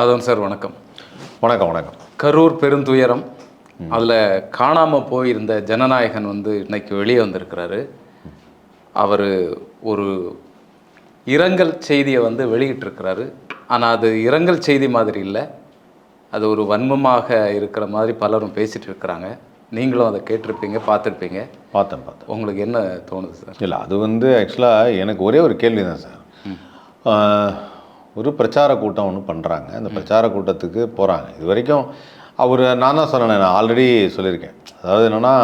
அதன் சார் வணக்கம். வணக்கம் வணக்கம். கரூர் பெருந்துயரம் அதில் காணாமல் போயிருந்த ஜனநாயகன் வந்து இன்னைக்கு வெளியே வந்திருக்கிறாரு. அவர் ஒரு இரங்கல் செய்தியை வந்து வெளியிட்டிருக்கிறாரு. ஆனால் அது இரங்கல் செய்தி மாதிரி இல்லை. அது ஒரு வன்மமாக இருக்கிற மாதிரி பலரும் பேசிட்டு இருக்கிறாங்க. நீங்களும் அதை கேட்டிருப்பீங்க பார்த்துருப்பீங்க. பார்த்தேன் பார்த்தேன். உங்களுக்கு என்ன தோணுது சார்? இல்லை அது வந்து ஆக்சுவலாக எனக்கு ஒரே ஒரு கேள்வி தான் சார் ஒரு பிரச்சார கூட்டம் ஒன்று பண்ணுறாங்க அந்த பிரச்சார கூட்டத்துக்கு போகிறாங்க இது வரைக்கும் அவர் நான் தான் சொன்னேன் நான் ஆல்ரெடி சொல்லியிருக்கேன். அதாவது என்னென்னா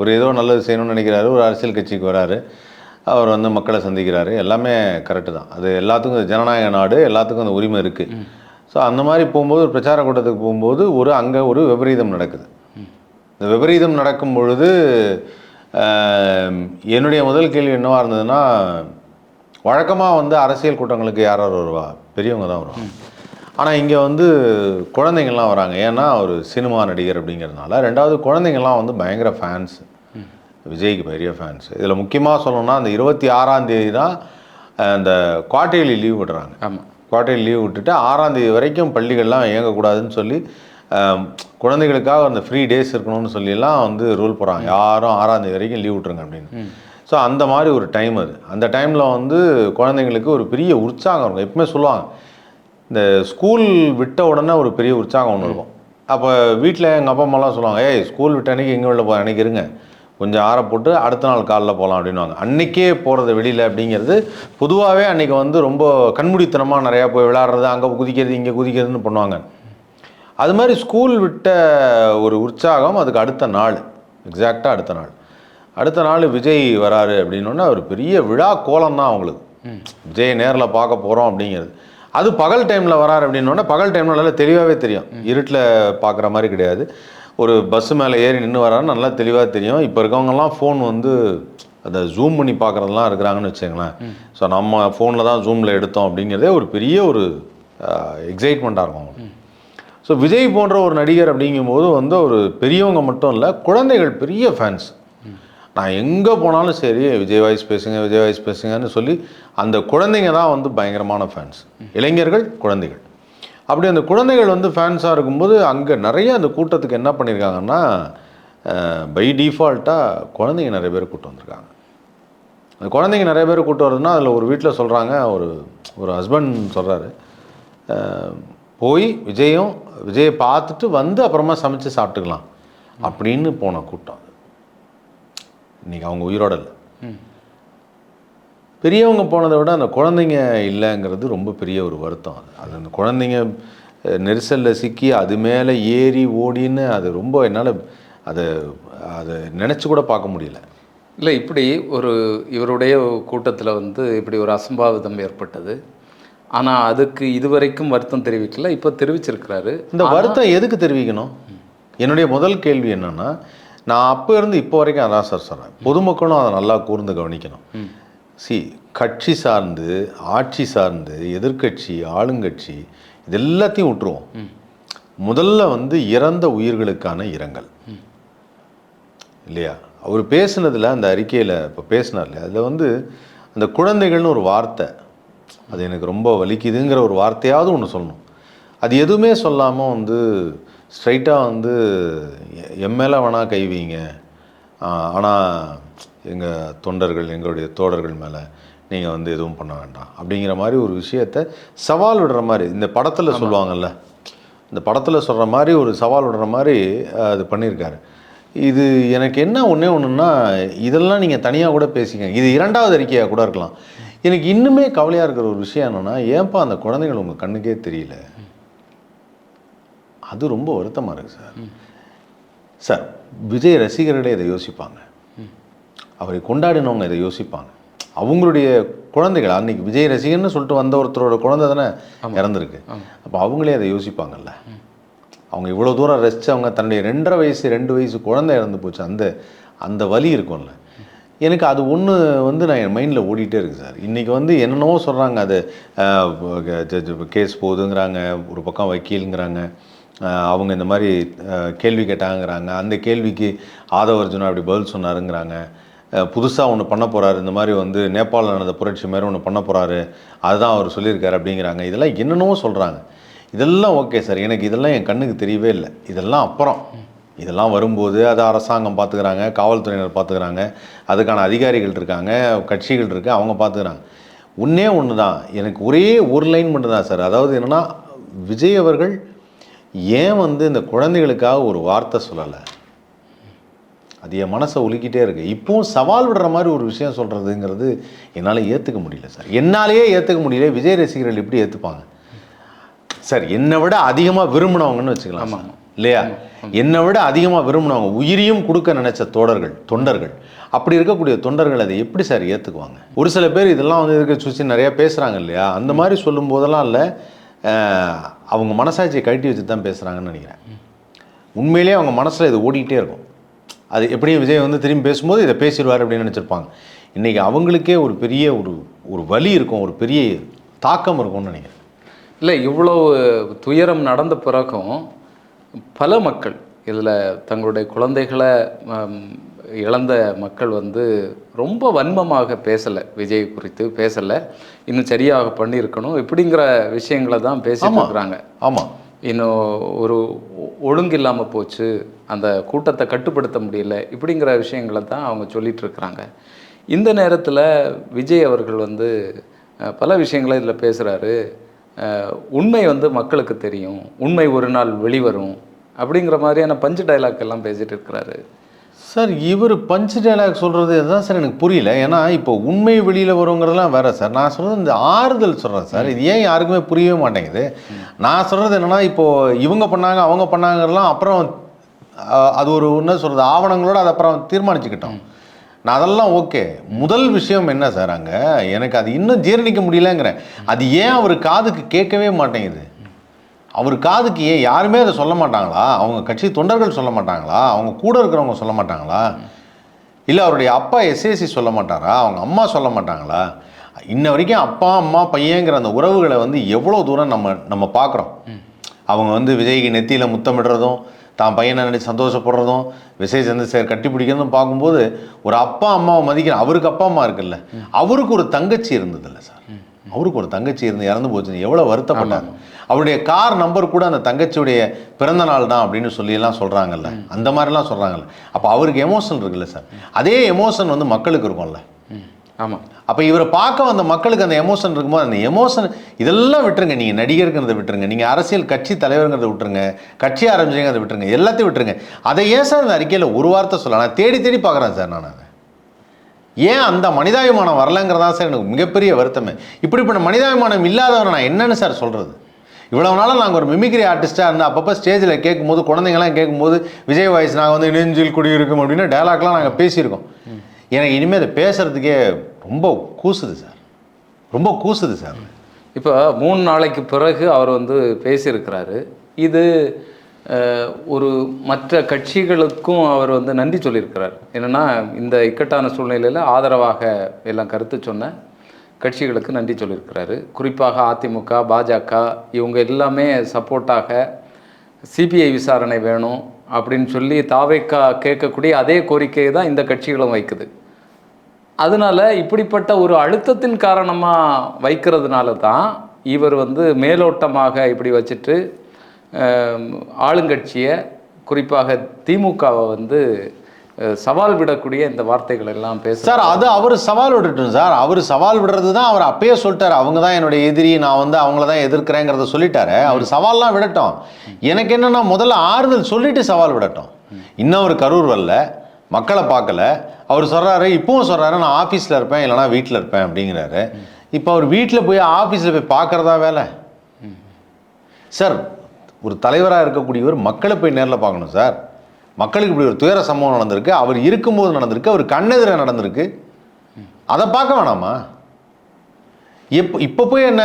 ஒரு ஏதோ நல்லது செய்யணும்னு நினைக்கிறாரு ஒரு அரசியல் கட்சிக்கு வராரு. அவர் வந்து மக்களை சந்திக்கிறாரு. எல்லாமே கரெக்டு தான். அது எல்லாத்துக்கும் ஜனநாயக நாடு எல்லாத்துக்கும் அந்த உரிமை இருக்குது ஸோ அந்த மாதிரி போகும்போது ஒரு பிரச்சார கூட்டத்துக்கு போகும்போது ஒரு அங்கே ஒரு விபரீதம் நடக்குது. இந்த விபரீதம் நடக்கும் பொழுது என்னுடைய முதல் கேள்வி என்னவா இருந்ததுன்னா வழக்கமாக வந்து அரசியல் கூட்டங்களுக்கு யார் யார் வருவா? பெரியவங்க தான் வருவாங்க. ஆனால் இங்கே வந்து குழந்தைங்கள்லாம் வராங்க. ஏன்னா ஒரு சினிமா நடிகர் அப்படிங்கிறதுனால ரெண்டாவது குழந்தைங்கள்லாம் வந்து பயங்கர ஃபேன்ஸ் விஜய்க்கு பெரிய ஃபேன்ஸ் இதில் முக்கியமாக சொல்லணும்னா அந்த இருபத்தி ஆறாம் தேதி தான் அந்த குவார்டர்லி லீவ் விடுறாங்க. ஆமாம் குவார்டர்லி லீவ் விட்டுட்டு ஆறாம் தேதி வரைக்கும் பள்ளிகள்லாம் இயங்கக்கூடாதுன்னு சொல்லி குழந்தைகளுக்காக அந்த ஃப்ரீ டேஸ் இருக்கணும்னு சொல்லிலாம் வந்து ரூல் போடுறாங்க. யாரும் ஆறாம் தேதி வரைக்கும் லீவ் விட்ருங்க அப்படின்னு. ஸோ அந்த மாதிரி ஒரு டைம் அது. அந்த டைமில் வந்து குழந்தைங்களுக்கு ஒரு பெரிய உற்சாகம் இருக்கும். எப்பவுமே சொல்லுவாங்க இந்த ஸ்கூல் விட்ட உடனே ஒரு பெரிய உற்சாகம் ஒன்று இருக்கும். அப்போ வீட்டில் எங்கள் அப்பா அம்மாலாம் சொல்லுவாங்க ஏய் ஸ்கூல் விட்ட அன்னைக்கு எங்கே வெளில போகிற அன்னைக்கு இருங்க. கொஞ்சம் ஆற போட்டு அடுத்த நாள் காலைல போகலாம் அப்படின்னுவாங்க. அன்றைக்கே போகிறது வெளியில் அப்படிங்கிறது பொதுவாகவே அன்றைக்கி வந்து ரொம்ப கண்முடித்தனமாக நிறையா போய் விளாட்றது அங்கே குதிக்கிறது இங்கே குதிக்கிறதுன்னு பண்ணுவாங்க. அது மாதிரி ஸ்கூல் விட்ட ஒரு உற்சாகம் அதுக்கு அடுத்த நாள். எக்ஸாக்டாக அடுத்த நாள். அடுத்த நாள் விஜய் வராரு அப்படின்னோடனே ஒரு பெரிய விழா கோலம் தான் அவங்களுக்கு விஜய் நேரில் பார்க்க போகிறோம் அப்படிங்கிறது. அது பகல் டைமில் வராரு அப்படின்னோடனே பகல் டைமில் நல்லா தெளிவாகவே தெரியும். இருட்டில் பார்க்குற மாதிரி கிடையாது. ஒரு பஸ்ஸு மேலே ஏறி நின்று வராருன்னு நல்லா தெளிவாக தெரியும். இப்போ இருக்கவங்கலாம் ஃபோன் வந்து அதை ஜூம் பண்ணி பார்க்குறதெல்லாம் இருக்கிறாங்கன்னு வச்சுங்களேன் ஸோ நம்ம ஃபோனில் தான் ஜூமில் எடுத்தோம் அப்படிங்கிறதே ஒரு பெரிய ஒரு எக்ஸைட்மெண்ட்டாக இருக்கும் அவங்களுக்கு. ஸோ விஜய் போன்ற ஒரு நடிகர் அப்படிங்கும்போது வந்து ஒரு பெரியவங்க மட்டும் இல்லை குழந்தைகள் பெரிய ஃபேன்ஸ் நான் எங்கே போனாலும் சரி விஜய் வாய்ஸ் பேசுங்க விஜய் வாய்ஸ் பேசுங்கன்னு சொல்லி அந்த குழந்தைங்க தான் வந்து பயங்கரமான ஃபேன்ஸ் இளைஞர்கள் குழந்தைகள். அப்படி அந்த குழந்தைகள் வந்து ஃபேன்ஸாக இருக்கும்போது அங்கே நிறைய அந்த கூட்டத்துக்கு என்ன பண்ணியிருக்காங்கன்னா பை டிஃபால்ட்டாக குழந்தைங்க நிறைய பேர் கூப்பிட்டு வந்திருக்காங்க. அந்த குழந்தைங்க நிறைய பேர் கூட்டு வருதுன்னா அதில் ஒரு வீட்டில் சொல்கிறாங்க ஒரு ஒரு ஹஸ்பண்ட் சொல்கிறாரு போய் விஜயும் விஜயை பார்த்துட்டு வந்து அப்புறமா சமைச்சு சாப்பிட்டுக்கலாம். அப்படின்னு போன கூட்டம். அது இன்னைக்கு அவங்க உயிரோட இல்லை பெரியவங்க போனதை விட அந்த குழந்தைங்க இல்லைங்கிறது ரொம்ப பெரிய ஒரு வருத்தம் அது. அது அந்த குழந்தைங்க நெரிசல்ல சிக்கி அது மேலே ஏறி ஓடின்னு அது ரொம்ப என்னால் அதை அதை நினச்சி கூட பார்க்க முடியல. இல்லை இப்படி ஒரு இவருடைய கூட்டத்தில் வந்து இப்படி ஒரு அசம்பாவிதம் ஏற்பட்டது. ஆனால் அதுக்கு இதுவரைக்கும் வருத்தம் தெரிவிக்கல. இப்போ தெரிவிச்சிருக்கிறாரு. இந்த வருத்தம் எதுக்கு தெரிவிக்கணும்? என்னுடைய முதல் கேள்வி என்னன்னா நான் அப்போ இருந்து இப்போ வரைக்கும் அதான் சார் சொன்னேன். பொதுமக்களும் அதை நல்லா கூர்ந்து கவனிக்கணும். சி கட்சி சார்ந்து ஆட்சி சார்ந்து எதிர்க்கட்சி ஆளுங்கட்சி இது எல்லாத்தையும் விட்டுருவோம். முதல்ல வந்து இறந்த உயிர்களுக்கான இரங்கல். இல்லையா? அவர் பேசுனதில் அந்த அறிக்கையில் இப்போ பேசினார் இல்லையா? அதில் வந்து அந்த குழந்தைகள்னு ஒரு வார்த்தை அது எனக்கு ரொம்ப வலிக்குதுங்கிற ஒரு வார்த்தையாவது ஒன்று சொல்லணும். அது எதுவுமே சொல்லாமல் வந்து ஸ்ட்ரைட்டாக வந்து என் மேலே வேணால் கை வைங்க. ஆனால் எங்கள் தொண்டர்கள் எங்களுடைய தோழர்கள் மேலே நீங்கள் வந்து எதுவும் பண்ண வேண்டாம். அப்படிங்கிற மாதிரி ஒரு விஷயத்த சவால் விடுற மாதிரி இந்த படத்தில் சொல்லுவாங்கல்ல இந்த படத்தில் சொல்கிற மாதிரி ஒரு சவால் விடுற மாதிரி அது பண்ணியிருக்காரு. இது எனக்கு என்ன ஒன்றே ஒன்றுன்னா இதெல்லாம் நீங்கள் தனியாக கூட பேசிங்க இது இரண்டாவது அறிக்கையாக கூட இருக்கலாம். எனக்கு இன்னுமே கவலையாக இருக்கிற ஒரு விஷயம் என்னென்னா ஏன்பா அந்த குழந்தைகள் உங்கள் கண்ணுக்கே தெரியல? அது ரொம்ப வருத்தமாக இருக்குது சார். சார் விஜய் ரசிகர்களே இதை யோசிப்பாங்க. அவரை கொண்டாடினவங்க இதை யோசிப்பாங்க. அவங்களுடைய குழந்தைகள் அன்னைக்கு விஜய் ரசிகர்னு சொல்லிட்டு வந்த ஒருத்தரோட குழந்தை தானே இறந்துருக்கு. அப்போ அவங்களே அதை யோசிப்பாங்கல்ல. அவங்க இவ்வளோ தூரம் ரசித்தவங்க தன்னுடைய ரெண்டரை வயசு ரெண்டு வயசு குழந்தை இறந்து போச்சு அந்த அந்த வலி இருக்கும்ல. எனக்கு அது ஒன்று வந்து நான் என் மைண்டில் ஓடிட்டே இருக்கு சார். இன்றைக்கி வந்து என்னென்னவோ சொல்கிறாங்க அது கேஸ் போகுதுங்கிறாங்க ஒரு பக்கம் வக்கீலுங்கிறாங்க. அவங்க இந்த மாதிரி கேள்வி கேட்டாங்கிறாங்க. அந்த கேள்விக்கு ஆதவ அர்ஜுனா அப்படி பதில் சொன்னாருங்கிறாங்க. புதுசாக ஒன்று பண்ண போகிறாரு இந்த மாதிரி வந்து நேபாளில் நடந்த புரட்சி மாதிரி ஒன்று பண்ண போகிறாரு அதுதான் அவர் சொல்லியிருக்காரு அப்படிங்கிறாங்க. இதெல்லாம் என்னென்னவோ சொல்கிறாங்க இதெல்லாம் ஓகே சார். எனக்கு இதெல்லாம் என் கண்ணுக்கு தெரியவே இல்லை. இதெல்லாம் அப்புறம். இதெல்லாம் வரும்போது அது அரசாங்கம் பார்த்துக்கிறாங்க காவல்துறையினர் பார்த்துக்கிறாங்க அதுக்கான அதிகாரிகள் இருக்காங்க கட்சிகள் இருக்கு அவங்க பார்த்துக்கிறாங்க ஒன்றே ஒன்று தான் எனக்கு ஒரே ஒரு லைன் மட்டும் தான் சார். அதாவது என்னென்னா விஜய் அவர்கள் ஏன் வந்து இந்த குழந்தைகளுக்காக ஒரு வார்த்தை சொல்லலை? அது என் மனசை உலுக்கிட்டே இருக்கு. இப்போவும் சவால் விடுற மாதிரி ஒரு விஷயம் சொல்கிறதுங்கிறது என்னால் ஏற்றுக்க முடியல சார். என்னாலேயே ஏற்றுக்க முடியல. விஜய் ரசிகர்கள் எப்படி ஏற்றுப்பாங்க சார் என்னை விட அதிகமாக விரும்பினவங்கன்னு வச்சுக்கலாம். இல்லையா? என்னை விட அதிகமாக விரும்பினவங்க உயிரையும் கொடுக்க நினைச்ச தோழர்கள் தொண்டர்கள் அப்படி இருக்கக்கூடிய தொண்டர்கள் அதை எப்படி சார் ஏற்றுக்குவாங்க ஒரு சில பேர் இதெல்லாம் வந்து இருக்க சுற்றி நிறையா பேசுகிறாங்க இல்லையா? அந்த மாதிரி சொல்லும் போதெல்லாம் இல்லை. அவங்க மனசாட்சியை கழட்டி வச்சு தான் பேசுகிறாங்கன்னு நினைக்கிறேன். உண்மையிலேயே அவங்க மனசில் இது ஓடிக்கிட்டே இருக்கும். அது எப்படியும் விஜய் வந்து திரும்பி பேசும்போது இதை பேசிடுவார் அப்படின்னு நினச்சிருப்பாங்க. இன்றைக்கி அவங்களுக்கே ஒரு பெரிய ஒரு ஒரு வலி இருக்கும் ஒரு பெரிய தாக்கம் இருக்கும்னு நினைக்கிறேன். இல்லை இவ்வளவு துயரம் நடந்த பிறகும் பல மக்கள் இதில் தங்களுடைய குழந்தைகளை இழந்த மக்கள் வந்து ரொம்ப வன்மமாக பேசலை. விஜய் குறித்து பேசலை. இன்னும் சரியாக பண்ணியிருக்கணும். இப்படிங்கிற விஷயங்களை தான் பேசிட்டு இருக்கிறாங்க. ஆமாம் இன்னும் ஒரு ஒழுங்கு இல்லாமல் போச்சு. அந்த கூட்டத்தை கட்டுப்படுத்த முடியல. இப்படிங்கிற விஷயங்களை தான் அவங்க சொல்லிட்டு இருக்கிறாங்க. இந்த நேரத்தில் விஜய் அவர்கள் வந்து பல விஷயங்களை இதில் பேசுகிறாரு உண்மை வந்து மக்களுக்கு தெரியும். உண்மை ஒரு நாள் வெளிவரும். அப்படிங்கிற மாதிரியான பஞ்சு டைலாக் எல்லாம் பேசிட்டு இருக்கிறாரு. சார் இவர் பஞ்ச் டைலாக் சொல்கிறது இதுதான் சார் எனக்கு புரியல. ஏன்னா இப்போ உண்மை வெளியில் வருங்கிறதெல்லாம் வேற சார். நான் சொல்கிறது இந்த ஆறுதல் சொல்கிறேன் சார். இது ஏன் யாருக்குமே புரியவே மாட்டேங்குது? நான் சொல்கிறது என்னென்னா இப்போது இவங்க பண்ணாங்க அவங்க பண்ணாங்கலாம் அப்புறம் அது ஒரு என்ன சொல்கிறது ஆவணங்களோடு அதை அப்புறம் தீர்மானிச்சுக்கிட்டோம். நான் அதெல்லாம் ஓகே. முதல் விஷயம் என்ன சார் அங்கே? எனக்கு அது இன்னும் ஜீரணிக்க முடியலங்கிறேன். அது ஏன் அவர் காதுக்கு கேட்கவே மாட்டேங்குது? அவர் காதுக்கு ஏன் யாருமே அதை சொல்ல மாட்டாங்களா? அவங்க கட்சி தொண்டர்கள் சொல்ல மாட்டாங்களா? அவங்க கூட இருக்கிறவங்க சொல்ல மாட்டாங்களா? இல்லை அவருடைய அப்பா எஸ்ஏசி சொல்ல மாட்டாரா? அவங்க அம்மா சொல்ல மாட்டாங்களா? இன்ன வரைக்கும் அப்பா அம்மா பையங்கிற அந்த உறவுகளை வந்து எவ்வளோ தூரம் நம்ம நம்ம பார்க்குறோம். அவங்க வந்து விஜய்க்கு நெத்தியில் முத்தமிடுறதும் தான் பையனை நினைச்சு சந்தோஷப்படுறதும் விஜய் சந்திரசேகர் கட்டி பிடிக்கிறதும் பார்க்கும்போது ஒரு அப்பா அம்மாவை மதிக்கிற அவருக்கு அப்பா அம்மா இருக்குல்ல. அவருக்கு ஒரு தங்கச்சி இருந்ததில்ல சார். அவருக்கு ஒரு தங்கச்சி இருந்து இறந்து போச்சுன்னு எவ்வளோ வருத்தப்பட்டாங்க அவருடைய கார் நம்பர் கூட அந்த தங்கச்சியுடைய பிறந்த நாள் தான் அப்படின்னு சொல்லியெல்லாம் சொல்கிறாங்கல்ல அந்த மாதிரிலாம் சொல்கிறாங்கல்ல அப்போ அவருக்கு எமோஷன் இருக்குல்ல சார். அதே எமோஷன் வந்து மக்களுக்கு இருக்கும்ல. ஆமாம் அப்போ இவரை பார்க்க வந்த மக்களுக்கு அந்த எமோஷன் இருக்கும்போது அந்த எமோஷன் இதெல்லாம் விட்டுருங்க. நீங்கள் நடிகருங்கிறத விட்டுருங்க. நீங்கள் அரசியல் கட்சி தலைவருங்கிறத விட்டுருங்க. கட்சி ஆரம்பிச்சிங்கிறத விட்டுருங்க. எல்லாத்தையும் விட்டுருங்க. அதை ஏன் சார் இந்த அறிக்கையில் ஒரு வார்த்தை சொல்ல நான் தேடி தேடி பார்க்குறேன் சார் நான் அதை. ஏன் அந்த மனிதாபிமானம் வரலங்கிறதா சார் எனக்கு மிகப்பெரிய வருத்தமே. இப்படிப்பட்ட மனிதாபிமானம் இல்லாதவரை நான் என்னன்னு சார் சொல்கிறது இவ்வளவு நாளாக நாங்கள் ஒரு மிமிக்ரி ஆர்டிஸ்ட்டாக இருந்து அப்பப்போ ஸ்டேஜில் கேட்கும்போது குழந்தைங்களாம் கேட்கும்போது விஜய் வாய்ஸ் நாங்கள் வந்து நெஞ்சில் குடியிருக்கும் அப்படின்னு டைலாக்லாம் நாங்கள் பேசியிருக்கோம். எனக்கு இனிமேல் அதை பேசுகிறதுக்கே ரொம்ப கூசுது சார் ரொம்ப கூசுது சார் இப்போ மூணு நாளைக்கு பிறகு அவர் வந்து பேசியிருக்கிறாரு. இது ஒரு மற்ற கட்சிகளுக்கும் அவர் வந்து நன்றி சொல்லியிருக்கிறார். என்னென்னா இந்த இக்கட்டான சூழ்நிலையில் ஆதரவாக எல்லாம் கருத்து சொன்ன கட்சிகளுக்கு நன்றி சொல்லியிருக்கிறாரு. குறிப்பாக அதிமுக பாஜக இவங்க எல்லாமே சப்போர்ட்டாக சிபிஐ விசாரணை வேணும் அப்படின்னு சொல்லி தாவேக்கா கேட்கக்கூடிய அதே கோரிக்கையை தான் இந்த கட்சிகளும் வைக்குது. அதனால இப்படிப்பட்ட ஒரு அழுத்தத்தின் காரணமாக வைக்கிறதுனால தான் இவர் வந்து மேலோட்டமாக இப்படி வச்சுட்டு ஆளுங்கட்சியை குறிப்பாக திமுகவை வந்து சவால் விடக்கூடிய இந்த வார்த்தைகள் எல்லாம் பேச சார் அது அவர் சவால் விடட்டும் சார். அவர் சவால் விடுறது தான் அவர் அப்பயே சொல்லிட்டாரு. அவங்க தான் என்னுடைய எதிரி நான் வந்து அவங்கள தான் எதிர்க்கிறேங்கிறத சொல்லிட்டாரு. அவர் சவால்லாம் விடட்டும். எனக்கு என்னன்னா முதல்ல ஆறுதல் சொல்லிட்டு சவால் விடட்டும். இன்னும் அவர் கரூர் வரல. மக்களை பார்க்கல. அவர் சொல்றாரு இப்பவும் சொல்றாரு நான் ஆஃபீஸில் இருப்பேன் இல்லைனா வீட்டில் இருப்பேன் அப்படிங்கிறாரு. இப்போ அவர் வீட்டில் போய் ஆஃபீஸில் போய் பார்க்கறதா வேலை? சார் ஒரு தலைவராக இருக்கக்கூடியவர் மக்களை போய் நேரில் பார்க்கணும் சார். மக்களுக்கு இப்படி ஒரு துயர சம்பவம் நடந்திருக்கு அவர் இருக்கும்போது நடந்திருக்கு அவர் கண்ணெதிர நடந்திருக்கு. அதை பார்க்க வேணாமா? எப்போ இப்போ போய் என்ன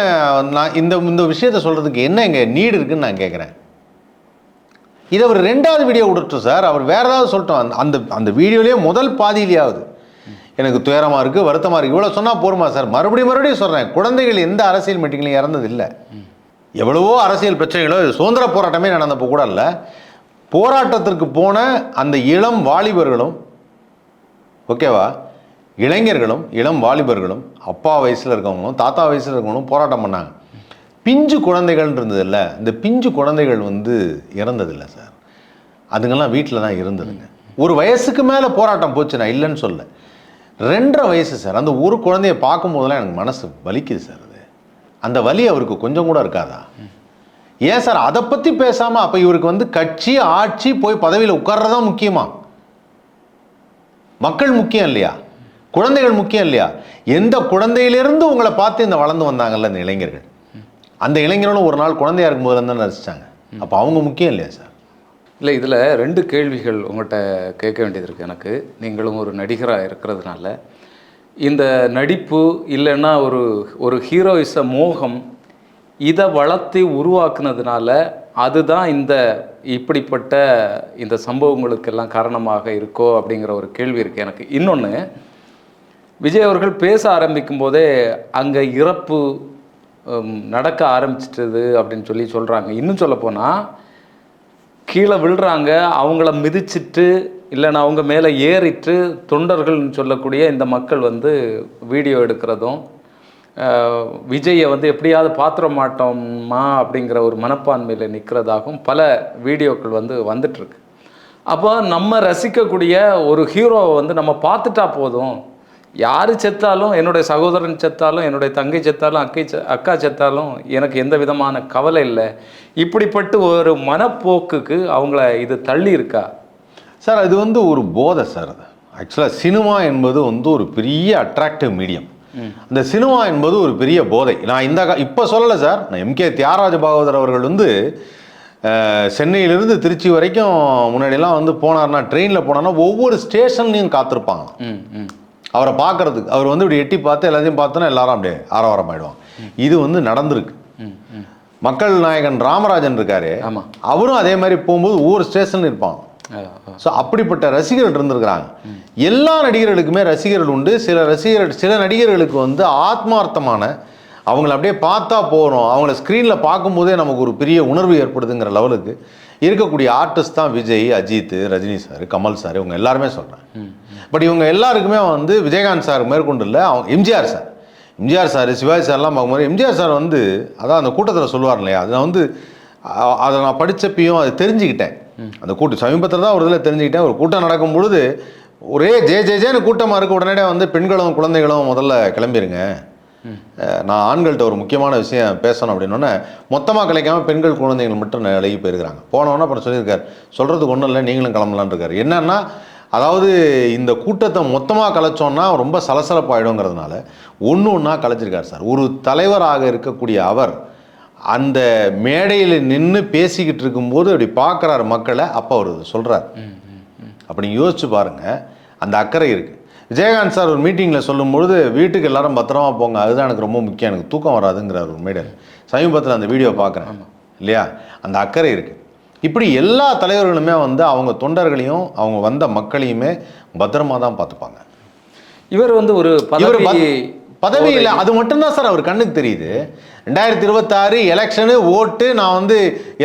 நான் இந்த இந்த விஷயத்த சொல்கிறதுக்கு என்ன இங்கே நீடு இருக்குன்னு நான் கேட்குறேன் இதை அவர் ரெண்டாவது வீடியோ விடட்டும் சார். அவர் வேறு ஏதாவது சொல்லட்டும். அந்த அந்த அந்த வீடியோலேயே முதல் பாதியிலேயாவது. எனக்கு துயரமாக இருக்குது வருத்தமாக இருக்குது இவ்வளோ சொன்னால் போருமா சார்? மறுபடியும் மறுபடியும் சொல்கிறேன் குழந்தைகள் எந்த அரசியல் மீட்டிங்லையும் இறந்தது இல்லை. எவ்வளவோ அரசியல் பிரச்சனைகளோ சுதந்திர போராட்டமே நடந்தப்போ கூட இல்லை. போராட்டத்திற்கு போன அந்த இளம் வாலிபர்களும் ஓகேவா? இளைஞர்களும் இளம் வாலிபர்களும் அப்பா வயசில் இருக்கவங்களும் தாத்தா வயசில் இருக்கவங்களும் போராட்டம் பண்ணாங்க. பிஞ்சு குழந்தைகள் இருந்ததில்ல. இந்த பிஞ்சு குழந்தைகள் வந்து இறந்ததில்லை சார். அதுங்கெல்லாம் வீட்டில் தான் இருந்ததுங்க. ஒரு வயசுக்கு மேலே போராட்டம் போச்சு நான் இல்லைன்னு சொல்ல ரெண்டரை வயசு சார். அந்த ஒரு குழந்தைய பார்க்கும்போதெல்லாம் எனக்கு மனசு வலிக்குது சார் அது. அந்த வலி அவருக்கு கொஞ்சம் கூட இருக்காதா? ஏன் சார்? அதை பற்றி பேசாமல் அப்போ இவருக்கு வந்து கட்சி ஆட்சி போய் பதவியில் உட்கார்றதா முக்கியமா? மக்கள் முக்கியம் இல்லையா? குழந்தைகள் முக்கியம் இல்லையா? எந்த குழந்தையிலிருந்து உங்களை பார்த்து இந்த வளர்ந்து வந்தாங்கல்ல இந்த இளைஞர்கள்? அந்த இளைஞர்களும் ஒரு நாள் குழந்தையா இருக்கும்போது தான் ரசிச்சாங்க அப்போ அவங்க முக்கியம் இல்லையா சார்? இல்லை இதில் ரெண்டு கேள்விகள் உங்கள்கிட்ட கேட்க வேண்டியது இருக்குது எனக்கு. நீங்களும் ஒரு நடிகராக இருக்கிறதுனால. இந்த நடிப்பு இல்லைன்னா ஒரு ஒரு ஹீரோயிச மோகம் இதை வளர்த்தி உருவாக்குனதுனால அதுதான் இந்த இப்படிப்பட்ட இந்த சம்பவங்களுக்கெல்லாம் காரணமாக இருக்கோ அப்படிங்கிற ஒரு கேள்வி இருக்குது எனக்கு. இன்னொன்று விஜய் அவர்கள் பேச ஆரம்பிக்கும் போதே அங்கே இறப்பு நடக்க ஆரம்பிச்சிட்டது அப்படின்னு சொல்லி சொல்கிறாங்க இன்னும் சொல்லப்போனால் கீழே விழுறாங்க அவங்கள மிதிச்சிட்டு இல்லைன்னா அவங்க மேலே ஏறிட்டு தொண்டர்கள்னு சொல்லக்கூடிய இந்த மக்கள் வந்து வீடியோ எடுக்கிறதும் விஜயை வந்து எப்படியாவது பாத்திர மாட்டோமா அப்படிங்கிற ஒரு மனப்பான்மையில் நிற்கிறதாகவும் பல வீடியோக்கள் வந்து வந்துட்டுருக்கு. அப்போ நம்ம ரசிக்கக்கூடிய ஒரு ஹீரோவை வந்து நம்ம பார்த்துட்டா போதும். யார் செத்தாலும் என்னுடைய சகோதரன் செத்தாலும் என்னுடைய தங்கை செத்தாலும் அக்கை செ அக்கா செத்தாலும் எனக்கு எந்த விதமான கவலை இல்லை. இப்படிப்பட்டு ஒரு மனப்போக்குக்கு அவங்கள இது தள்ளி இருக்கா? சார் அது வந்து ஒரு போதை சார் அது. ஆக்சுவலாக சினிமா என்பது வந்து ஒரு பெரிய அட்ராக்டிவ் மீடியம் அந்த சினிமா என்பது ஒரு பெரிய போதை. நான் இந்த இப்போ சொல்லலை சார். நான் எம்கே தியாகராஜ பாகவதர் அவர்கள் வந்து சென்னையிலிருந்து திருச்சி வரைக்கும் முன்னாடியெல்லாம் வந்து போனார்னா ட்ரெயினில் போனார்னா ஒவ்வொரு ஸ்டேஷன்லையும் காத்திருப்பாங்க. ம் ம். அவரை பார்க்கறதுக்கு. அவர் வந்து இப்படி எட்டி பார்த்து எல்லாத்தையும் பார்த்தோன்னா எல்லாரும் அப்படியே ஆரவாரம் ஆயிடுவாங்க இது வந்து நடந்திருக்கு. மக்கள் நாயகன் ராமராஜன் இருக்காரு. ஆமாம் அவரும் அதே மாதிரி போகும்போது ஒவ்வொரு ஸ்டேஷன் இருப்பாங்க. ஸோ அப்படிப்பட்ட ரசிகர்கள் இருந்திருக்கிறாங்க. எல்லா நடிகர்களுக்குமே ரசிகர்கள் உண்டு. சில ரசிகர்கள் சில நடிகர்களுக்கு வந்து ஆத்மார்த்தமான அவங்கள அப்படியே பார்த்தா போகிறோம் அவங்கள ஸ்க்ரீனில் பார்க்கும்போதே நமக்கு ஒரு பெரிய உணர்வு ஏற்படுதுங்கிற லெவலுக்கு இருக்கக்கூடிய ஆர்டிஸ்ட் தான் விஜய் அஜித் ரஜினி சார் கமல் சார் இவங்க எல்லாருமே சொல்கிறேன் பட் இவங்க எல்லாருக்குமே வந்து விஜயகாந்த் சார் மேற்கொண்டு இல்லை அவங்க MGR sir. MGR sir Sivaji சார்லாம் பார்க்கும்போது எம்ஜிஆர் சார் வந்து அதான் அந்த கூட்டத்தில் சொல்லுவார் இல்லையா? அது நான் வந்து அதை நான் படித்தப்பையும் அதை தெரிஞ்சுக்கிட்டேன். அந்த கூட்டம் சமீபத்தில் தான் ஒரு இதில் தெரிஞ்சுக்கிட்டேன். ஒரு கூட்டம் நடக்கும் பொழுது ஒரே ஜே ஜே ஜேன்னு கூட்டமாக இருக்க உடனே வந்து பெண்களும் குழந்தைகளும் முதல்ல கிளம்பிருங்க. அஹ் நான் ஆண்கள்கிட்ட ஒரு முக்கியமான விஷயம் பேசணும் அப்படின்னோடனே மொத்தமாக கிடைக்காம பெண்கள் குழந்தைகள் மட்டும் விலகி போயிருக்கிறாங்க. போனோன்னே அப்புறம் சொல்லியிருக்காரு சொல்கிறதுக்கு ஒன்றும் இல்லை நீங்களும் கிளம்பலான்னு இருக்காரு என்னன்னா அதாவது இந்த கூட்டத்தை மொத்தமாக கலைச்சோன்னா ரொம்ப சலசலப்பாயிடுங்கிறதுனால ஒன்று ஒன்றா கலைச்சிருக்காரு சார். ஒரு தலைவராக இருக்கக்கூடிய அவர் அந்த மேடையில் நின்று பேசிக்கிட்டு இருக்கும்போது அப்படி பார்க்குறாரு மக்களை அப்போ அவர் சொல்கிறார் அப்படி யோசிச்சு பாருங்க அந்த அக்கறை இருக்கு. விஜயகாந்த் சார் ஒரு மீட்டிங்கில் சொல்லும்பொழுது வீட்டுக்கு எல்லாரும் பத்திரமா போங்க அதுதான் எனக்கு ரொம்ப முக்கியம் எனக்கு தூக்கம் வராதுங்கிறார் ஒரு மேடையில். சமீபத்தில் அந்த வீடியோ பார்க்குறேன் இல்லையா? அந்த அக்கறை இருக்கு. இப்படி எல்லா தலைவர்களுமே வந்து அவங்க தொண்டர்களையும் அவங்க வந்த மக்களையுமே பத்திரமா தான் பார்த்துப்பாங்க. இவர் வந்து ஒரு பதவி பதவி இல்லை அது மட்டும்தான் சார் அவர் கண்ணுக்கு தெரியுது. ரெண்டாயிரத்தி இருபத்தாறு எலெக்ஷனு ஓட்டு நான் வந்து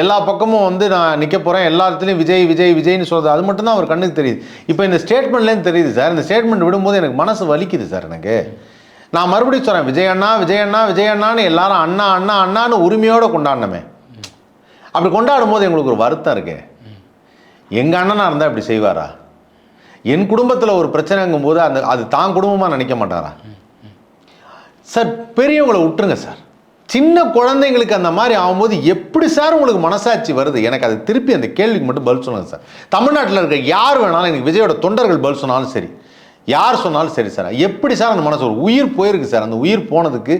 எல்லா பக்கமும் வந்து நான் நிற்க போகிறேன் எல்லா இடத்துலையும் விஜய் விஜய் விஜய்னு சொல்கிறது அது மட்டும்தான் அவர் கண்ணுக்கு தெரியுது. இப்போ இந்த ஸ்டேட்மெண்ட்லேருந்து தெரியுது சார். இந்த ஸ்டேட்மெண்ட் விடும்போது எனக்கு மனசு வலிக்குது சார் எனக்கு. நான் மறுபடியும் சொல்கிறேன் விஜய் அண்ணா விஜய் அண்ணா விஜய் அண்ணான்னு எல்லாரும் அண்ணா அண்ணா அண்ணான்னு உரிமையோடு கொண்டாடினமே. அப்படி கொண்டாடும் போது எங்களுக்கு ஒரு வருத்தம் இருக்கு. எங்கள் அண்ணனா இருந்தால் இப்படி செய்வாரா? என் குடும்பத்தில் ஒரு பிரச்சனைங்கும் போது அந்த அது தான் குடும்பமாக நினைக்க மாட்டாரா? சார் பெரியவங்களை விட்டுருங்க சார். சின்ன குழந்தைங்களுக்கு அந்த மாதிரி ஆகும்போது எப்படி சார் உங்களுக்கு மனசாட்சி வருது? எனக்கு அது திருப்பி அந்த கேள்விக்கு மட்டும் பதில் சொல்லுங்கள் சார். தமிழ்நாட்டில் இருக்க யார் வேணாலும் எனக்கு விஜயோட தொண்டர்கள் பதில் சொன்னாலும் சரி யார் சொன்னாலும் சரி சார். எப்படி சார் அந்த மனசு ஒரு உயிர் போயிருக்கு சார்? அந்த உயிர் போனதுக்கு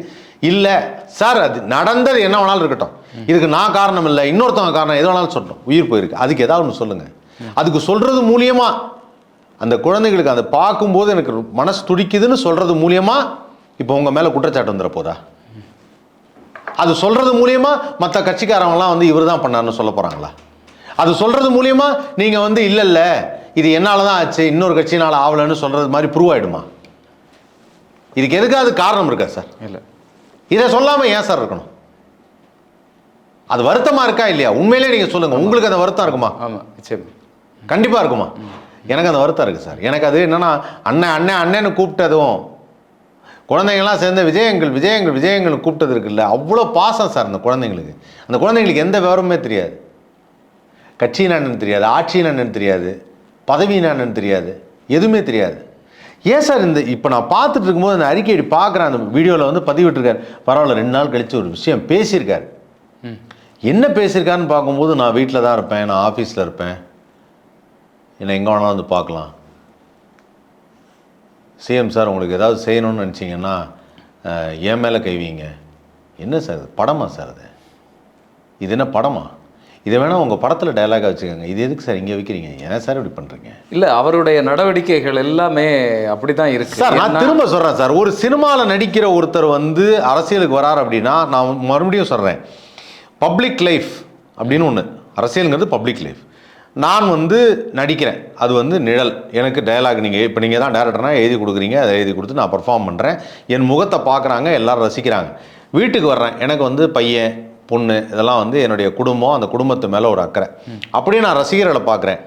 இல்லை சார் அது நடந்தது என்ன வேணாலும் இருக்கட்டும். இதுக்கு நான் காரணம் இல்லை இன்னொருத்தவங்க காரணம் எது வேணாலும் சொல்லட்டும். உயிர் போயிருக்கு. அதுக்கு ஏதாவது ஒன்று சொல்லுங்கள் அதுக்கு சொல்கிறது மூலியமாக அந்த குழந்தைகளுக்கு அதை பார்க்கும்போது எனக்கு மனசு துடிக்குதுன்னு சொல்கிறது மூலியமாக இப்போ உங்கள் மேலே குற்றச்சாட்டு வந்துட போதா? அது சொல்கிறது மூலியமா மற்ற கட்சிக்காரவங்களாம் வந்து இவர் தான் பண்ணாருன்னு சொல்ல போகிறாங்களா அது சொல்கிறது மூலியமா நீங்கள் வந்து இல்லை இல்லை இது என்னால் தான் ஆச்சு இன்னொரு கட்சினால் ஆகலைன்னு சொல்கிறது மாதிரி ப்ரூவ் ஆகிடுமா இதுக்கு எதுக்காவது காரணம் இருக்கா சார் இல்லை. இதை சொல்லாமல் ஏன் சார் இருக்கணும்? அது வருத்தமாக இருக்கா இல்லையா? உண்மையிலே நீங்கள் சொல்லுங்கள் உங்களுக்கு அந்த வருத்தம் இருக்குமா? ஆமாம் நிச்சயமா. கண்டிப்பாக இருக்குமா? எனக்கு அந்த வருத்தம் இருக்குது சார் எனக்கு அது என்னன்னா அண்ணன் அண்ணன் அண்ணன்னு கூப்பிட்டதும் குழந்தைங்கள்லாம் சேர்ந்து விஜயங்கள் விஜயங்கள் விஜயங்கள் கூப்பிட்டது இருக்குல்ல அவ்வளோ பாசம் சார் அந்த குழந்தைங்களுக்கு. அந்த குழந்தைங்களுக்கு எந்த விவரமே தெரியாது. கட்சியின் என்னன்னு தெரியாது ஆட்சியின் என்னன்னு தெரியாது பதவியின் என்னன்னு தெரியாது எதுவுமே தெரியாது. ஏன் சார் இந்த இப்போ நான் பார்த்துட்டு இருக்கும்போது அந்த அறிக்கை பார்க்குறேன் அந்த வீடியோவில் வந்து பதிவிட்டிருக்காரு. பரவாயில்ல ரெண்டு நாள் கழித்து ஒரு விஷயம் பேசியிருக்காரு. ம். என்ன பேசியிருக்காருன்னு பார்க்கும்போது நான் வீட்டில் தான் இருப்பேன் நான் ஆஃபீஸில் இருப்பேன். என்னை எங்கே வேணாலும் வந்து பார்க்கலாம். சிஎம் சார் உங்களுக்கு ஏதாவது செய்யணும்னு நினச்சிங்கன்னா என் மேலே கைவிங்க என்ன சார் இது? படமா சார் அது? இது என்ன படமா? இதை வேணால் உங்கள் படத்தில் டயலாகாக வச்சுக்கோங்க. இது எதுக்கு சார் இங்கே வைக்கிறீங்க? ஏன் சார் இப்படி பண்ணுறீங்க இல்ல அவருடைய நடவடிக்கைகள் எல்லாமே அப்படிதான் இருக்கு. சார் நான் திரும்ப சொல்கிறேன் சார். ஒரு சினிமாவில் நடிக்கிற ஒருத்தர் வந்து அரசியலுக்கு வரார் அப்படின்னா நான் மறுபடியும் சொல்கிறேன் பப்ளிக் லைஃப் அப்படின்னு ஒன்று அரசியலுங்கிறது பப்ளிக் லைஃப் நான் வந்து நடிக்கிறேன். அது வந்து நிழல். எனக்கு டயலாக் நீங்கள் இப்போ நீங்கள் தான் டேரக்டர்னா எழுதி கொடுக்குறீங்க. அதை எழுதி கொடுத்து நான் பர்ஃபார்ம் பண்ணுறேன் என் முகத்தை பார்க்குறாங்க எல்லோரும் ரசிக்கிறாங்க. வீட்டுக்கு வர்றேன். எனக்கு வந்து பையன் பொண்ணு இதெல்லாம் வந்து என்னுடைய குடும்பம் அந்த குடும்பத்து மேலே ஒரு அக்கறை. அப்படியே நான் ரசிகர்களை பார்க்குறேன்.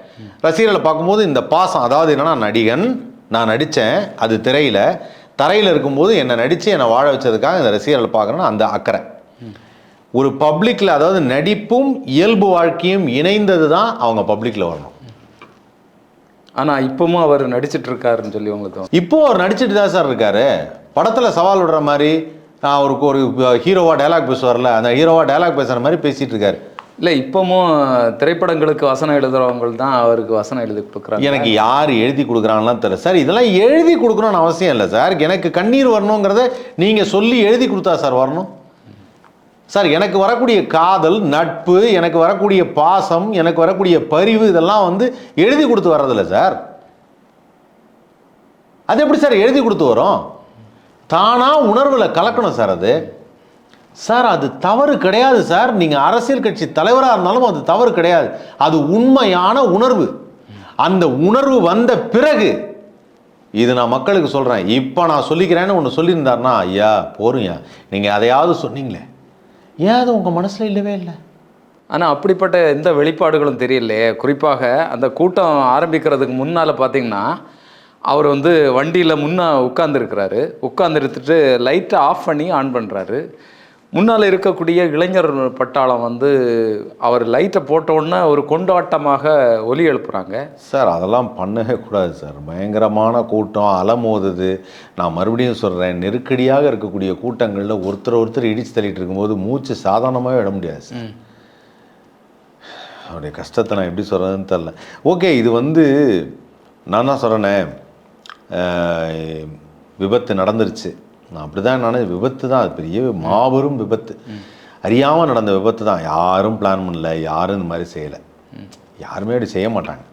ரசிகர்களை பார்க்கும்போது இந்த பாசம் அதாவது என்னென்னா நடிகன் நான் நடித்தேன் அது திரையில். தரையில் இருக்கும்போது என்னை நடித்து என்னை வாழ வச்சதுக்காக இந்த ரசிகர்களை பார்க்குறேன்னா அந்த அக்கறை. ஒரு பப்ளிக்கில் அதாவது நடிப்பும் இயல்பு வாழ்க்கையும் இணைந்தது தான் அவங்க பப்ளிக்கில் வரணும். ஆனா இப்பவும் அவர் நடிச்சிட்டு இருக்காருன்னு சொல்லி உங்களுக்கு தோணும் இப்போ அவர் நடிச்சிட்டு தான் சார் இருக்காரு. படத்தில் சவால் விடுற மாதிரி அவருக்கு ஒரு ஹீரோவா டயலாக் பேசுவார்ல அந்த ஹீரோவா டயலாக் பேசுகிற மாதிரி பேசிட்டு இருக்காரு. இல்ல இப்பவும் திரைப்படங்களுக்கு வசனம் எழுதுறவங்க தான் அவருக்கு வசனம் எழுதி கொடுக்குறாங்க. எனக்கு யார் எழுதி கொடுக்குறாங்கலாம் தெரியல. சார் இதெல்லாம் எழுதி கொடுக்கணும்னு அவசியம் இல்லை. சார் எனக்கு கண்ணீர் வரணுங்கிறத நீங்கள் சொல்லி எழுதி கொடுத்தா சார் வரணும். சார் எனக்கு வரக்கூடிய காதல் நட்பு எனக்கு வரக்கூடிய பாசம் எனக்கு வரக்கூடிய பரிவு இதெல்லாம் வந்து எழுதி கொடுத்து வர்றதில்ல சார். அது எப்படி சார் எழுதி கொடுத்து வரும்? தானா உணர்வில் கலக்கணும் சார் அது. சார் அது தவறு கிடையாது சார். நீங்கள் அரசியல் கட்சி தலைவராக இருந்தாலும் அது தவறு கிடையாது. அது உண்மையான உணர்வு. அந்த உணர்வு வந்த பிறகு இது நான் மக்களுக்கு சொல்கிறேன் இப்போ நான் சொல்லிக்கிறேன்னு ஒன்று சொல்லியிருந்தாருன்னா ஐயா போருங்க. நீங்கள் அதையாவது சொன்னீங்களே. ஏன் அது உங்கள் மனசில் இல்லவே இல்லை? ஆனால் அப்படிப்பட்ட எந்த வெளிப்பாடுகளும் தெரியலையே. குறிப்பாக அந்த கூட்டம் ஆரம்பிக்கிறதுக்கு முன்னால் பார்த்தீங்கன்னா அவர் வந்து வண்டியில் முன்னே உட்காந்துருக்கிறாரு உட்காந்துருத்துட்டு லைட்டை ஆஃப் பண்ணி ஆன் பண்ணுறாரு முன்னால் இருக்கக்கூடிய இளைஞர் பட்டாளம் வந்து அவர் லைட்டை போட்ட உடனே ஒரு கொண்டாட்டமாக ஒலி எழுப்புறாங்க. சார் அதெல்லாம் பண்ணவே கூடாது சார். பயங்கரமான கூட்டம் அலமோதுது. நான் மறுபடியும் சொல்கிறேன் நெருக்கடியாக இருக்கக்கூடிய கூட்டங்களில் ஒருத்தர் ஒருத்தர் இடிச்சு தள்ளிட்டு இருக்கும்போது மூச்சு சாதாரணமாகவே விட முடியாது சார். அவருடைய கஷ்டத்தை நான் எப்படி சொல்கிறதுன்னு தெரில ஓகே இது வந்து நான் தான் சொல்கிறேனே விபத்து நடந்துருச்சு. நான் அப்படி தான் நான் விபத்து தான். அது பெரிய மாபெரும் விபத்து. அறியாமல் நடந்த விபத்து தான். யாரும் பிளான் பண்ணல. யாரும் இந்த மாதிரி செய்யலை. யாருமே அப்படி செய்ய மாட்டாங்க.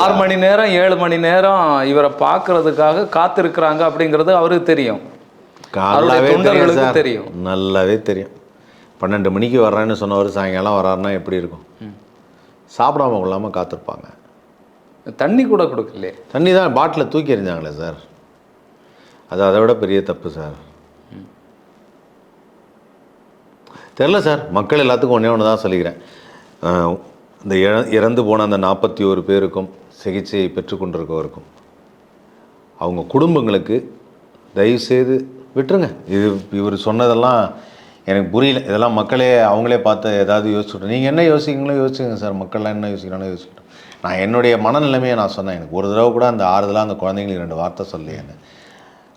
ஆறு மணி நேரம் ஏழு மணி நேரம் இவரை பார்க்கறதுக்காக காத்திருக்கிறாங்க அப்படிங்கிறது அவருக்கு தெரியும். தெரியும். நல்லாவே தெரியும். பன்னெண்டு மணிக்கு வர்றேன்னு சொன்னவர் சாயங்காலம் வர்றாருன்னா எப்படி இருக்கும்? சாப்பிடாம கொள்ளாமல் காத்திருப்பாங்க. தண்ணி கூட கொடுக்கலையே. தண்ணி தான் பாட்டில் தூக்கி எறிஞ்சாங்களே சார். அது அதை விட பெரிய தப்பு சார். தெரில சார். மக்கள் எல்லாத்துக்கும் ஒன்றே ஒன்று தான் சொல்லிக்கிறேன் இந்த இற இறந்து போன அந்த நாற்பத்தி ஒரு பேருக்கும் சிகிச்சையை பெற்றுக்கொண்டிருக்கவருக்கும் அவங்க குடும்பங்களுக்கு தயவுசெய்து விட்டுருங்க. இது இவர் சொன்னதெல்லாம் எனக்கு புரியல. இதெல்லாம் மக்களே அவங்களே பார்த்து ஏதாவது யோசிச்சுட்டு நீங்கள் என்ன யோசிக்கீங்களோ யோசிச்சுங்க சார். மக்கள்லாம் என்ன யோசிக்கிறானோ யோசிக்கட்டும் நான் என்னுடைய மனநிலைமையை நான் சொன்னேன். எனக்கு ஒரு தடவை கூட அந்த ஆறுதலாக அந்த குழந்தைங்களுக்கு ரெண்டு வார்த்தை சொல்லியேன்னு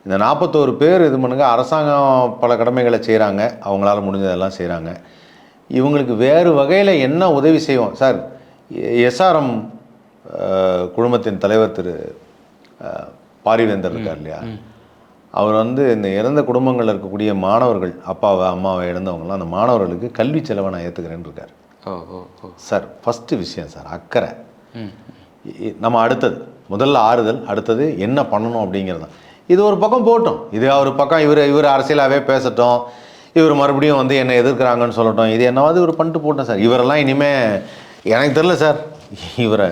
இந்த நாற்பத்தோரு பேர் இது பண்ணுங்க அரசாங்கம் பல கடமைகளை செய்கிறாங்க அவங்களால முடிஞ்சதெல்லாம் செய்கிறாங்க இவங்களுக்கு வேறு வகையில் என்ன உதவி செய்வோம்? சார் எஸ்ஆர்எம் குழுமத்தின் தலைவர் திரு பாரிவேந்தர் இருக்கார் இல்லையா? அவர் வந்து இந்த இறந்த குடும்பங்களில் இருக்கக்கூடிய மாணவர்கள் அப்பாவை அம்மாவை இழந்தவங்கலாம் அந்த மாணவர்களுக்கு கல்வி செலவை நான் ஏற்றுக்கிறேன்னு இருக்கார். ஓ ஓ ஓ. சார் ஃபஸ்ட்டு விஷயம் சார் அக்கறை. நம்ம அடுத்தது முதல்ல ஆறுதல் அடுத்தது என்ன பண்ணணும் அப்படிங்கிறது தான் இது ஒரு பக்கம் போகட்டும். இது ஒரு பக்கம் இவர் இவர் அரசியலாகவே பேசட்டும். இவர் மறுபடியும் வந்து என்னை எதிர்க்கிறாங்கன்னு சொல்லட்டும். இது என்னவாது இவர் பண்ணிட்டு போட்டோம் சார்? இவரெல்லாம் இனிமே எனக்கு தெரில சார். இவரை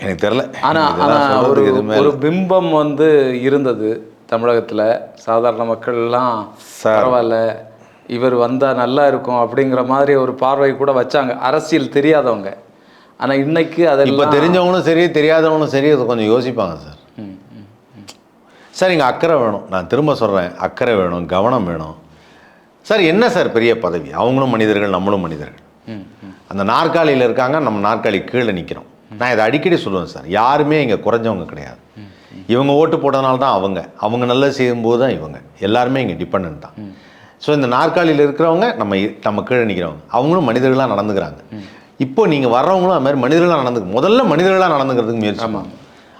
எனக்கு தெரில ஆனா ஆனா ஒரு ஒரு பிம்பம் வந்து இருந்தது தமிழகத்துல. சாதாரண மக்கள் எல்லாம் சார். பரவாயில்ல இவர் வந்தா நல்லா இருக்கும் அப்படிங்கிற மாதிரி ஒரு பார்வை கூட வச்சாங்க. அரசியல் தெரியாதவங்க. ஆனா இன்னைக்கு இப்போ அதெல்லாம் தெரிஞ்சவங்களும் சரி தெரியாதவங்களும் சரி அதை கொஞ்சம் யோசிப்பாங்க சார். ம், ம், ம். சார் இங்கே அக்கறை வேணும். நான் திரும்ப சொல்கிறேன் அக்கறை வேணும் கவனம் வேணும். சார் என்ன சார் பெரிய பதவி? அவங்களும் மனிதர்கள் நம்மளும் மனிதர்கள். அந்த நாற்காலியில் இருக்காங்க நம்ம நாற்காலி கீழே நிற்கிறோம் நான் இதை அடிக்கடி சொல்லுவேன் சார். யாருமே இங்கே குறைஞ்சவங்க கிடையாது. இவங்க ஓட்டு போட்டதுனால தான் அவங்க. அவங்க நல்லது செய்யும்போது தான் இவங்க. எல்லாருமே இங்கே டிபெண்ட் தான். ஸோ இந்த நாற்காலியில் இருக்கிறவங்க நம்ம நம்ம கீழே நிற்கிறவங்க அவங்களும் மனிதர்களாக நடந்துக்கிறாங்க. இப்போ நீங்கள் வர்றவங்களும் அது மாதிரி மனிதர்களாக நடந்து முதல்ல மனிதர்களாக நடந்துக்கிறதுக்கு முயற்சி.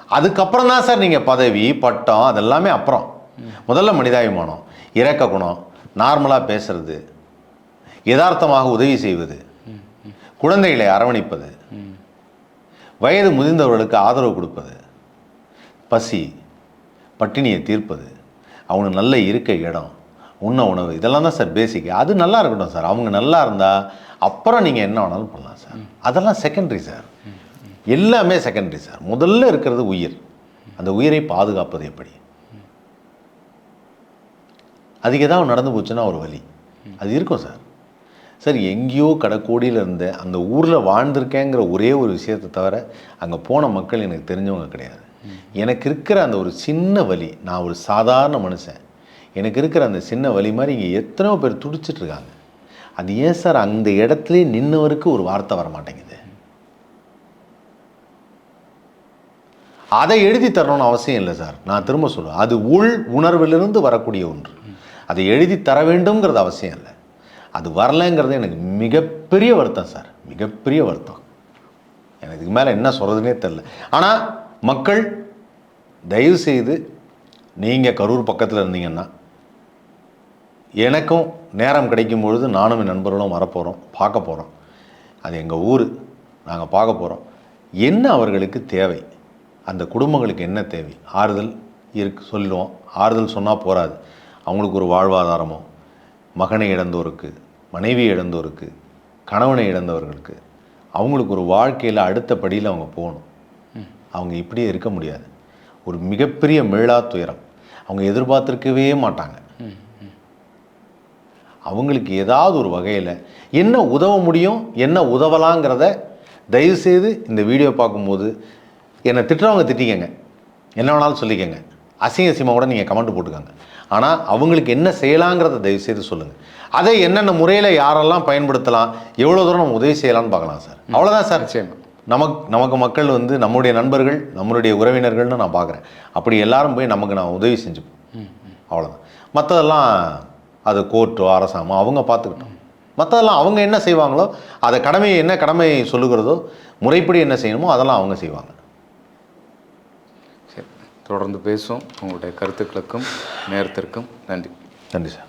அதுக்கப்புறம் தான் சார் நீங்கள் பதவி பட்டம் அதெல்லாமே அப்புறம். முதல்ல மனிதாபிமானம் இறக்க குணம் நார்மலாக பேசுறது யதார்த்தமாக உதவி செய்வது குழந்தைகளை அரவணைப்பது வயது முதிர்ந்தவர்களுக்கு ஆதரவு கொடுப்பது பசி பட்டினியை தீர்ப்பது அவனுக்கு நல்ல இருக்க இடம் உண்ண உணவு இதெல்லாம் தான் சார் பேசிக் அது நல்லா இருக்கட்டும் சார். அவங்க நல்லா இருந்தால் அப்புறம் நீங்கள் என்ன வேணாலும் பண்ணலாம் சார். அதெல்லாம் செகண்டரி சார். எல்லாமே செகண்டரி சார் முதல்ல இருக்கிறது உயிர். அந்த உயிரை பாதுகாப்பது எப்படி? அதுக்கு ஏதாவது நடந்து போச்சுன்னா ஒரு வலி. அது இருக்கும் சார் சார் எங்கேயோ கடைக்கோடியில் இருந்த அந்த ஊரில் வாழ்ந்திருக்கேங்கிற ஒரே ஒரு விஷயத்தை தவிர அங்கே போன மக்கள் எனக்கு தெரிஞ்சவங்க கிடையாது. எனக்கு இருக்கிற அந்த ஒரு சின்ன வலி நான் ஒரு சாதாரண மனுஷன். எனக்கு இருக்கிற அந்த சின்ன வலி மாதிரி இங்கே எத்தனையோ பேர் துடிச்சிட்ருக்காங்க அது ஏன் சார் அந்த இடத்துல நின்னவருக்கு ஒரு வார்த்தை வர மாட்டேங்குது அதை எழுதி தரணும்னு அவசியம் இல்லை சார். நான் திரும்ப சொல்லுவேன் அது உள் உணர்விலிருந்து வரக்கூடிய ஒன்று. அதை எழுதி தர வேண்டும்ங்கிறது அவசியம் இல்லை. அது வரலைங்கிறது எனக்கு மிகப்பெரிய வருத்தம் சார். மிகப்பெரிய வருத்தம். எனக்கு இதுக்கு மேலே என்ன சொல்கிறதுனே தெரில ஆனால் மக்கள் தயவு செய்து நீங்கள் கரூர் பக்கத்தில் இருந்தீங்கன்னா எனக்கும் நேரம் கிடைக்கும் பொழுது நானும் என் நண்பர்களும் வரப்போகிறோம் பார்க்க போகிறோம் அது எங்கள் ஊர். நாங்கள் பார்க்க போகிறோம் என்ன அவர்களுக்கு தேவை? அந்த குடும்பங்களுக்கு என்ன தேவை? ஆறுதல் இருக்கு சொல்லுவோம் ஆறுதல் சொன்னால் போராது அவங்களுக்கு ஒரு வாழ்வாதாரமோ மகனை இழந்தோருக்கு மனைவி இழந்தோருக்கு கணவனை இழந்தவர்களுக்கு அவங்களுக்கு ஒரு வாழ்க்கையில் அடுத்த படியில் அவங்க போகணும். அவங்க இப்படியே இருக்க முடியாது. ஒரு மிகப்பெரிய மீளா துயரம். அவங்க எதிர்பார்த்திருக்கவே மாட்டாங்க. அவங்களுக்கு ஏதாவது ஒரு வகையில் என்ன உதவ முடியும் என்ன உதவலாங்கிறத தயவுசெய்து இந்த வீடியோ பார்க்கும்போது என்னை திட்டுறவங்க திட்டிக்கங்க. என்ன வேணாலும் சொல்லிக்கங்க. அசிங்க அசிங்கமாக கூட நீங்கள் கமெண்ட் போட்டுக்கோங்க. ஆனால் அவங்களுக்கு என்ன செய்யலாங்கிறத தயவுசெய்து சொல்லுங்கள் அதை என்னென்ன முறையில் யாரெல்லாம் பயன்படுத்தலாம் எவ்வளோ தூரம் நம்ம உதவி செய்யலாம்னு பார்க்கலாம் சார். அவ்வளோதான் சார். நிச்சயமா. நமக்கு நமக்கு மக்கள் வந்து நம்முடைய நண்பர்கள் நம்மளுடைய உறவினர்கள்னு நான் பார்க்குறேன். அப்படி எல்லாரும் போய் நமக்கு நான் உதவி செஞ்சுப்போம். அவ்வளோதான் மற்றதெல்லாம் அது கோர்ட்டோ அரசாங்கமோ அவங்க பார்த்துக்கிட்டோம். மற்றதெல்லாம் அவங்க என்ன செய்வாங்களோ அதை கடமை என்ன கடமை சொல்லுகிறதோ முறைப்படி என்ன செய்யணுமோ அதெல்லாம் அவங்க செய்வாங்க. தொடர்ந்து பேசுவோம். உங்களுடைய கருத்துக்களுக்கும் நேரத்திற்கும் நன்றி. நன்றி சார்.